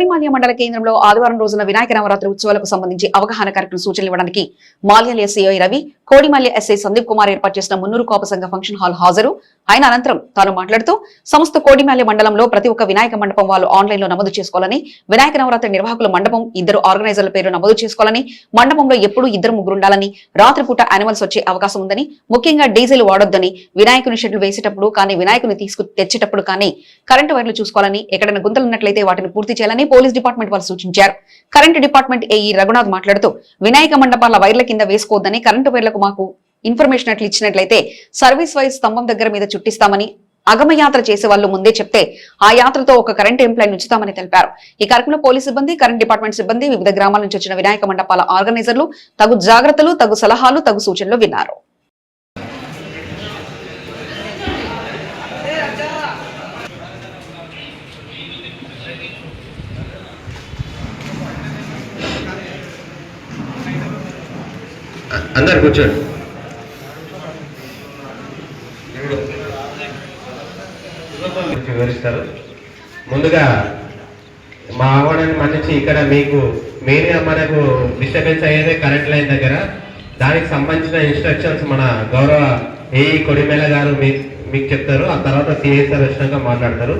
కోడిమాల్య మండల కేంద్రంలో ఆదివారం రోజున వినాయక నవరాత్రి ఉత్సవాలకు సంబంధించి అవగాహన కార్యక్రమం సూచనలు ఇవ్వడానికి మాల్యాల ఎస్ఐ రవి కోడిమాల్య ఎస్ఐ సందీప్ కుమార్ ఏర్పాటు చేసిన మున్నూరు కోప సంఘ ఫంక్షన్ హాల్ హాజరు. ఆయన అనంతరం తాను మాట్లాడుతూ సమస్త కోడిమాల్య మండలంలో ప్రతి ఒక్క వినాయక మండపం వాళ్ళు ఆన్లైన్లో నమోదు చేసుకోవాలని వినాయక నవరాత్రి నిర్వాహకుల మండపం ఇద్దరు ఆర్గనైజర్ల పేరు నమోదు చేసుకోవాలని మండపంలో ఎప్పుడు ఇద్దరు ముగ్గురు ఉండాలని రాత్రిపూట యానిమల్స్ వచ్చే అవకాశం ఉందని ముఖ్యంగా డీజిల్ వాడొద్దని వినాయకుని షెడ్లు వేసేటప్పుడు కానీ వినాయకుని తీసుకు తెచ్చేటప్పుడు కానీ కరెంటు వైర్లు చూసుకోవాలని ఎక్కడైనా గుంతలు ఉన్నట్లయితే వాటిని పూర్తి చేయాలని పోలీస్ డిపార్ట్మెంట్ వాళ్ళు సూచించారు. కరెంట్ డిపార్ట్మెంట్ ఏఈ రఘునాథ్ మాట్లాడుతూ వినాయక మండపాల వైర్ల కింద వేసుకోవద్దని కరెంటు వైర్లకు మాకు ఇన్ఫర్మేషన్ అట్లు ఇచ్చినట్లయితే సర్వీస్ వైజ్ స్తంభం దగ్గర మీద చుట్టిస్తామని అగమయాత్ర చేసే వాళ్ళు ముందే చెప్తే ఆ యాత్రతో ఒక కరెంట్ ఎంప్లాయ్ ఉంచుతామని తెలిపారు. ఈ కార్యక్రమంలో పోలీస్ సిబ్బంది కరెంట్ డిపార్ట్మెంట్ సిబ్బంది వివిధ గ్రామాల నుంచి వచ్చిన వినాయక మండపాల ఆర్గనైజర్లు తగు జాగ్రత్తలు తగు సలహాలు తగు సూచనలు విన్నారు. అందరు కూర్చోండి. వివరిస్తారు. ముందుగా మా ఆహ్వానాన్ని మన్నించి ఇక్కడ మీకు మెయిన్గా మనకు డిస్టర్బెన్స్ అయ్యేదే కరెంట్ లైన్ దగ్గర. దానికి సంబంధించిన ఇన్స్ట్రక్షన్స్ మన గౌరవ ఏఈ కొడిమేళ గారు మీకు చెప్తారు. ఆ తర్వాత సిఐ సార్ వచ్చినాక మాట్లాడతారు.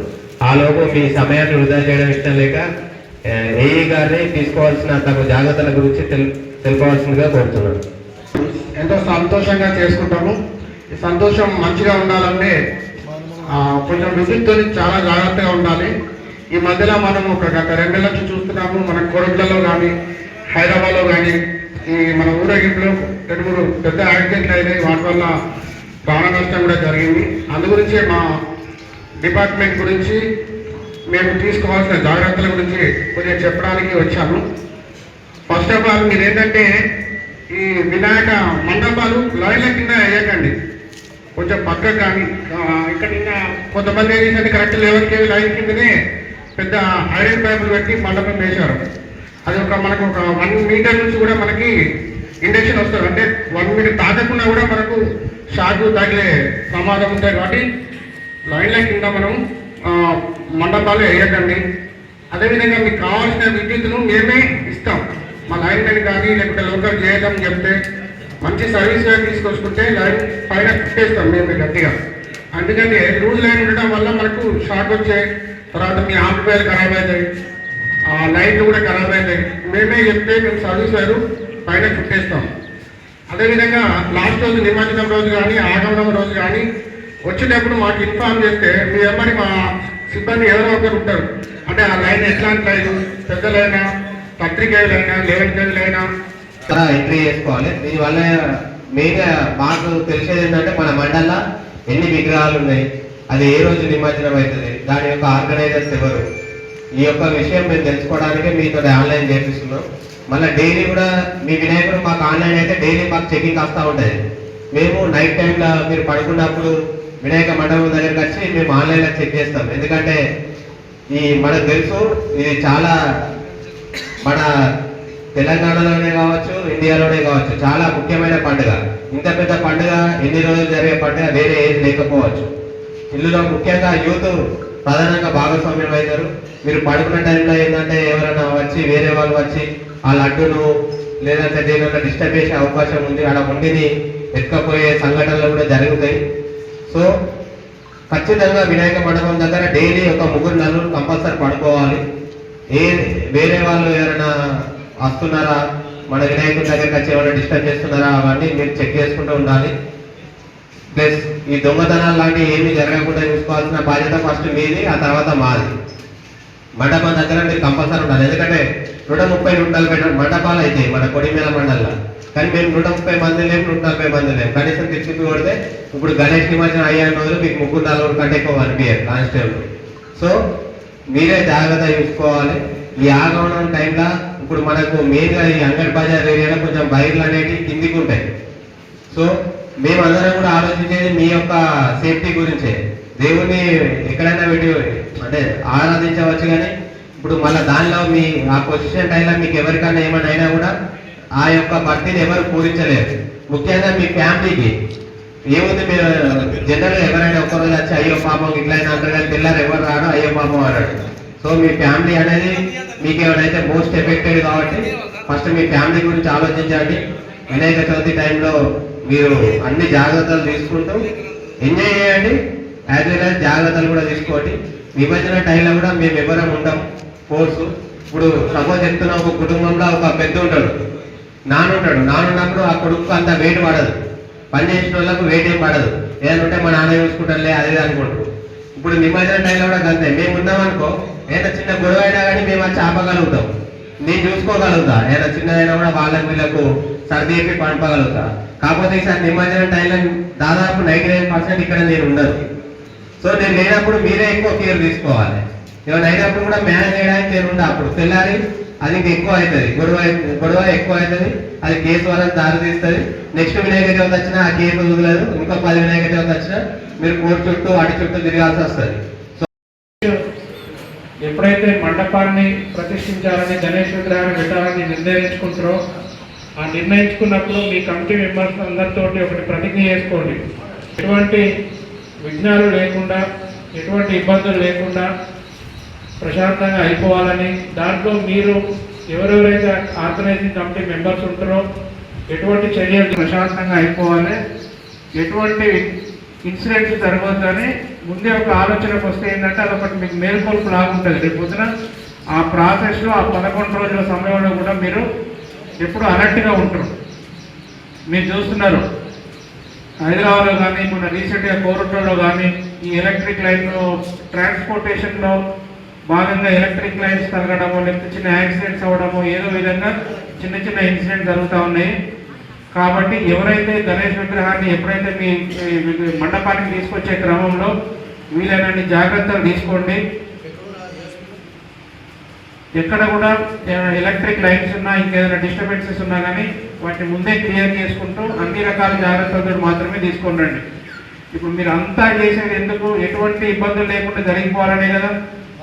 ఆ లోపు మీ సమయాన్ని వృధా చేయడం ఇష్టం లేక ఏఈ గారిని తీసుకోవాల్సిన తగు జాగ్రత్తల గురించి తెలు తెలుపవలసిందిగా కోరుతున్నాను. ఎంతో సంతోషంగా చేసుకుంటాము. ఈ సంతోషం మంచిగా ఉండాలంటే కొంచెం విద్యుత్తో చాలా జాగ్రత్తగా ఉండాలి. ఈ మధ్యలో మనం ఒక గత రెండేళ్ళ నుంచి చూస్తున్నాము. మన కొరట్లలో కానీ హైదరాబాద్లో కానీ ఈ మన ఊరేగింపులో రెండు మూడు పెద్ద యాక్సిడెంట్లు అయినాయి. వాటి వల్ల ప్రాణ నష్టం కూడా జరిగింది. అందు గురించి మా డిపార్ట్మెంట్ గురించి మేము తీసుకోవాల్సిన జాగ్రత్తల గురించి కొంచెం చెప్పడానికి వచ్చాము ఫస్ట్ ఆఫ్ ఆల్ మీరు ఏంటంటే ఈ వినాయక మండపాలు లైన్ల కింద వేయకండి. కొంచెం పక్క కానీ ఇక్కడ కొంతమంది ఏం చేశారు కరెక్ట్ లెవెన్ కేవీ లైన్ కిందనే పెద్ద ఐరన్ పైపులు పెట్టి మండపం వేశారు. అది ఒక మనకు ఒక వన్ మీటర్ నుంచి కూడా మనకి ఇండక్షన్ వస్తుంది. అంటే వన్ మీటర్ తాకకుండా కూడా మనకు షాక్ తగిలే ప్రమాదం ఉంటాయి కాబట్టి లైన్ల కింద మనం మండపాలు వేయకండి. అదేవిధంగా మీకు కావాల్సిన విద్యుత్ను మేమే ఇస్తాం. మా లైన్ కానీ లేకుంటే లోకల్ చేయడం చెప్తే మంచి సర్వీస్ లైన్ తీసుకొచ్చుకుంటే లైన్ పైన కుట్టేస్తాం మేము గట్టిగా. అందుకని లూజ్ లైన్ ఉండడం వల్ల మనకు షార్ట్ వచ్చే తర్వాత మీ ఆంప్లిఫైర్ ఖరాబ్ అవుతాయి ఆ లైట్లు కూడా ఖరాబ్ అవుతాయి. మేమే చెప్తే మేము సర్వీస్ వైరు పైన చుట్టేస్తాం అదేవిధంగా లాస్ట్ రోజు నిమజ్జనం రోజు కానీ ఆగమనం రోజు కానీ వచ్చేటప్పుడు మాకు ఇన్ఫార్మ్ చేస్తే మీ అమ్మని మా సిబ్బంది ఎవరో ఒకరు ఉంటారు. అంటే ఆ లైన్ ఎట్లాంటి లైన్ పెద్ద లైనా పత్రిక లైనా ఎంట్రీ చేసుకోవాలి. దీనివల్ల మెయిన్ మాకు తెలిసేది ఏంటంటే మన మండల ఎన్ని విగ్రహాలు ఉన్నాయి అది ఏ రోజు నిమజ్జనం అవుతుంది దాని యొక్క ఆర్గనైజర్స్ ఎవరు? ఈ యొక్క విషయం మేము తెలుసుకోవడానికి మీతో ఆన్లైన్ చేపిస్తున్నాం. మళ్ళీ డైలీ కూడా మీ వినాయకుడు మాకు ఆన్లైన్ అయితే డైలీ మాకు చెకింగ్ వస్తూ ఉంటుంది మేము నైట్ టైంలో మీరు పడుకున్నప్పుడు వినాయక మండపం దగ్గరికి వచ్చి మేము ఆన్లైన్లో చెక్ చేస్తాం. ఎందుకంటే ఈ మనకు తెలుసు ఇది చాలా మన తెలంగాణలోనే కావచ్చు ఇండియాలోనే కావచ్చు చాలా ముఖ్యమైన పండుగ. ఇంత పెద్ద పండుగ ఎన్ని రోజులు జరిగే పండుగ వేరే ఏది లేకపోవచ్చు. ఇల్లులో ముఖ్యంగా యూత్ ప్రధానంగా భాగస్వామ్యం అవుతారు మీరు పడుకున్న టైంలో ఏంటంటే ఎవరైనా వచ్చి వేరే వాళ్ళు వచ్చి ఆ లడ్డును లేదంటే దేని డిస్టర్బ్ చేసే అవకాశం ఉంది ఆడ ఉండిని ఎత్తుకపోయే సంఘటనలు కూడా జరుగుతాయి. సో ఖచ్చితంగా వినాయక మండపం దగ్గర డైలీ ఒక ముగ్గురు నలుగురు కంపల్సరీ పడుకోవాలి. ఏ వేరే వాళ్ళు ఎవరైనా వస్తున్నారా? మన వినాయకుడి దగ్గరికి వచ్చి ఏమైనా డిస్టర్బ్ చేస్తున్నారా? అవన్నీ మీరు చెక్ చేసుకుంటూ ఉండాలి. ప్లస్ ఈ దొంగతనాలు లాంటివి ఏమీ జరగకుండా చూసుకోవాల్సిన బాధ్యత ఫస్ట్ మీది ఆ తర్వాత మాది. మండపం దగ్గర మీరు కంపల్సరీ ఉండాలి. ఎందుకంటే నూట ముప్పై నూట నలభై మండపాలు అయితే మన కొడిమేల మండలంలో. కానీ మేము నూట ముప్పై మంది లేము నూట నలభై మంది లేము కనీసం తెచ్చుకు కొడితే ఇప్పుడు గణేష్ నిమజ్జనం అయ్యాను రోజులు మీకు ముగ్గురు నలుగురు కంటే ఎక్కువ అనిపించారు కానిస్టేబుల్. సో మీరే జాగ్రత్త చూసుకోవాలి. ఈ ఆగమనం టైంలో ఇప్పుడు మనకు మెయిన్గా ఈ అంగడి బజార్ ఏరియాలో కొంచెం వైర్లు అనేవి కిందికి ఉంటాయి. సో మేమందరం కూడా ఆలోచించేది మీ యొక్క సేఫ్టీ గురించే. దేవుణ్ణి ఎక్కడైనా పెట్టి అంటే ఆరాధించవచ్చు కానీ ఇప్పుడు మళ్ళీ దానిలో మీ ఆ పొజిషన్ టైంలో మీకు ఎవరికైనా ఏమైనా అయినా కూడా ఆ యొక్క భక్తిని ఎవరు పూరించలేరు. ముఖ్యంగా మీ ఫ్యామిలీకి ఏముంది మీరు జనరల్ ఎవరైనా ఒక్కరోజు వచ్చి అయ్యో పాపం ఇట్లయినా అంటారు కానీ పిల్లలు ఎవరు రాడు అయ్యో పాపం అన్నాడు. సో మీ ఫ్యామిలీ అనేది మీకు ఎవరైతే మోస్ట్ ఎఫెక్టెడ్ కాబట్టి ఫస్ట్ మీ ఫ్యామిలీ గురించి ఆలోచించండి. వినాయక చవితి టైంలో మీరు అన్ని జాగ్రత్తలు తీసుకుంటూ ఎంజాయ్ చేయండి. యాజ్ వెల్ యాజ్ జాగ్రత్తలు కూడా తీసుకోండి. విభజన టైంలో కూడా మేము ఎవరం ఉంటాం ఫోర్స్ ఇప్పుడు సపోజ్ చెప్తున్న ఒక కుటుంబంలో ఒక పెద్ద ఉంటాడు. నాన్న ఉంటాడు నాన్న ఉన్నప్పుడు ఆ కొడుకు అంత వెయిట్ పడదు. పని చేసిన వాళ్ళకు వెయిట్ ఏం పడదు. ఏదంటే మా నాన్న చూసుకుంటానులే అదే అనుకుంటారు. ఇప్పుడు నిమజ్జన టైంలో కూడా అంతే మేము ఉన్నాం అనుకో ఏదైనా చిన్న గొడవ అయినా కానీ మేము వచ్చి ఆపగలుగుతాం నేను చూసుకోగలుగుతా. ఏదైనా చిన్నదైనా కూడా వాళ్ళకు వీళ్ళకు సర్ది చెప్పి పంపగలుగుతా. కాకపోతే ఈసారి నిమజ్జన టైంలో దాదాపు నైంటీ నైన్ పర్సెంట్ ఇక్కడ నేను ఉండదు సో నేను లేనప్పుడు మీరే ఎక్కువ కేర్ తీసుకోవాలి. ఏమైనా అయినప్పుడు కూడా మేనేజ్ చేయడానికి నేను ఉండే. అప్పుడు తెల్లారి అది ఇంకా ఎక్కువ అవుతుంది. గొడవ గొడవ ఎక్కువ అవుతుంది. అది కేసు వరకు దారి తీస్తుంది. నెక్స్ట్ వినాయక చవితి వచ్చినా ఆ కేసు వదలదు. ఇంకో పది వినాయక చవితి వచ్చినా మీరు కోర్టు చుట్టూ అటు చుట్టూ తిరగాల్సి వస్తుంది. ఎప్పుడైతే మండపాన్ని ప్రతిష్ఠించాలని గణేష్ విగ్రహాన్ని పెట్టాలని నిర్ణయించుకుంటారో ఆ నిర్ణయించుకున్నప్పుడు మీ కమిటీ మెంబర్స్ అందరితోటి ఒకటి ప్రతిజ్ఞ చేసుకోండి. ఎటువంటి విఘ్నాలు లేకుండా ఎటువంటి ఇబ్బందులు లేకుండా ప్రశాంతంగా అయిపోవాలని దాంట్లో మీరు ఎవరెవరైతే ఆర్గనైజింగ్ కమిటీ మెంబర్స్ ఉంటారో ఎటువంటి చర్యలు ప్రశాంతంగా అయిపోవాలి. ఎటువంటి ఇన్సిడెంట్స్ జరగవద్దని ముందే ఒక ఆలోచనకు వస్తే ఏంటంటే అదొకటి మీకు మేల్కొల్పు లాగా ఉంటుంది. రేపు పొద్దున ఆ ప్రాసెస్లో ఆ పదకొండు రోజుల సమయంలో కూడా మీరు ఎప్పుడు అలర్ట్గా ఉంటారు. మీరు చూస్తున్నారు. హైదరాబాద్లో కానీ మొన్న రీసెంట్గా కోరుట్లలో కానీ ఈ ఎలక్ట్రిక్ లైన్లో ట్రాన్స్పోర్టేషన్లో భాగంగా ఎలక్ట్రిక్ లైన్స్ తగలడము లేకపోతే చిన్న యాక్సిడెంట్స్ అవ్వడము ఏదో విధంగా చిన్న చిన్న ఇన్సిడెంట్ జరుగుతూ ఉన్నాయి. కాబట్టి ఎవరైతే గణేష్ విగ్రహాన్ని ఎప్పుడైతే మీ మండపానికి తీసుకొచ్చే క్రమంలో వీలైనన్ని జాగ్రత్తలు తీసుకోండి. ఎక్కడ కూడా ఎలక్ట్రిక్ లైన్స్ ఉన్నా ఇంకేదైనా డిస్టర్బెన్సెస్ ఉన్నా కానీ వాటిని ముందే క్లియర్ చేసుకుంటూ అన్ని రకాల జాగ్రత్తలతో మాత్రమే తీసుకోండి రండి. ఇప్పుడు మీరు అంతా చేసేది ఎందుకు? ఎటువంటి ఇబ్బందులు లేకుండా జరిగిపోవాలనే కదా.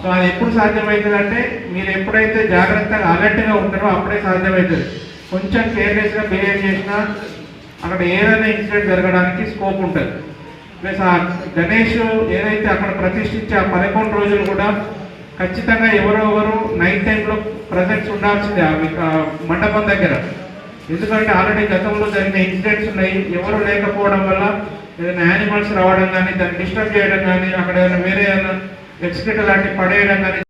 సో అది ఎప్పుడు సాధ్యమవుతుంది అంటే మీరు ఎప్పుడైతే జాగ్రత్తగా అలర్ట్గా ఉంటారో అప్పుడే సాధ్యమవుతుంది కొంచెం కేర్లెస్గా బిహేవ్ చేసినా అక్కడ ఏదైనా ఇన్సిడెంట్ జరగడానికి స్కోప్ ఉంటుంది. ప్లస్ ఆ గణేష్ ఏదైతే అక్కడ ప్రతిష్ఠించే ఆ పదకొండు రోజులు కూడా ఖచ్చితంగా ఎవరో ఎవరు నైట్ టైంలో ప్రజెంట్స్ ఉండాల్సిందే ఆ మండపం దగ్గర. ఎందుకంటే ఆల్రెడీ గతంలో జరిగిన ఇన్సిడెంట్స్ ఉన్నాయి. ఎవరు లేకపోవడం వల్ల ఏదైనా యానిమల్స్ రావడం కానీ దాన్ని డిస్టర్బ్ చేయడం కానీ అక్కడ ఏదైనా వేరే ఏదైనా ఎక్స్క్రిట్ లాంటి పడేయడం కానీ